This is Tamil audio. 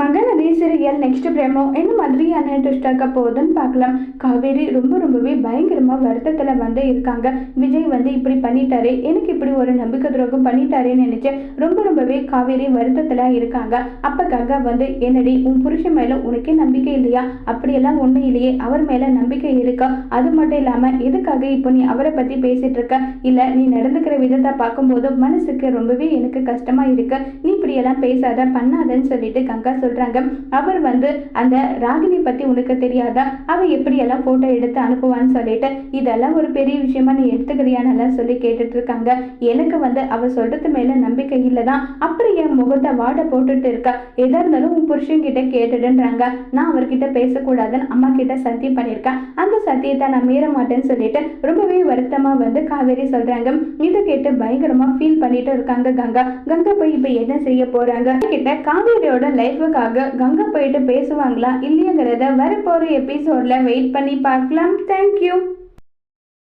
மகநதி சீரியல் நெக்ஸ்ட் பிரேமோ என்ன மாதிரியான ட்விஸ்ட் ஆக்க போகுதுன்னு பார்க்கலாம். காவேரி ரொம்ப ரொம்பவே பயங்கரமாக வருத்தத்தில் வந்து இருக்காங்க. விஜய் வந்து இப்படி பண்ணிட்டாரு எனக்கு இப்படி ஒரு நம்பிக்கை துரோகம் பண்ணிட்டாரேன்னு நினச்சேன் ரொம்ப ரொம்பவே காவேரி வருத்தத்தில் இருக்காங்க. அப்போ கங்கா வந்து என்னடி உன் புருஷன் மேலே உனக்கே நம்பிக்கை இல்லையா? அப்படியெல்லாம் ஒன்றும் இல்லையே அவர் மேலே நம்பிக்கை இருக்கா? அது மட்டும் இல்லாமல் எதுக்காக இப்போ நீ அவரை பற்றி பேசிகிட்டு இருக்க? இல்லை நீ நடந்துக்கிற விதத்தை பார்க்கும்போது மனசுக்கு ரொம்பவே எனக்கு கஷ்டமாக இருக்கு. நீ இப்படியெல்லாம் பேசாத பண்ணாதன்னு சொல்லிட்டு கங்கா சொல்கிறாங்க அவர் வந்து அந்த ராகினி பற்றி உனக்கு தெரியாதா? அவள் எப்படியெல்லாம் ஃபோட்டோ எடுத்து அனுப்புவான்னு சொல்லிட்டு இதெல்லாம் ஒரு பெரிய விஷயமா நீ எடுத்துக்கிறியானெல்லாம் சொல்லி கேட்டுட்டு இருக்காங்க எனக்கு வந்து அவள் சொல்கிறது மேலே நம்பிக்கை இல்லை தான் அப்புறம் என் முகத்தை வாட போட்டுட்டு இருக்கா. எதாக இருந்தாலும் உன் புருஷன்கிட்ட கேட்டுடுன்றாங்க. நான் அவர்கிட்ட பேசக்கூடாதுன்னு அம்மா கிட்ட சத்தியம் பண்ணியிருக்கேன் அந்த சத்தியத்தை நான் மீற மாட்டேன்னு சொல்லிட்டு ரொம்பவே வருத்தமாக வந்து காவேரி சொல்கிறாங்க இதை கேட்டு பயங்கரமாக ஃபீல் பண்ணிட்டு இருக்காங்க கங்கா. கங்கா போய் இப்போ என்ன செய்ய போகிறாங்க கிட்ட காவேரியோட லைஃபுக்கு லைஃபுக்காக கங்கை போயிட்டு பேசுவாங்களா இல்லையாங்கிறத வரப்போகிற எபிசோட்ல வெயிட் பண்ணி பார்க்கலாம். தேங்க்யூ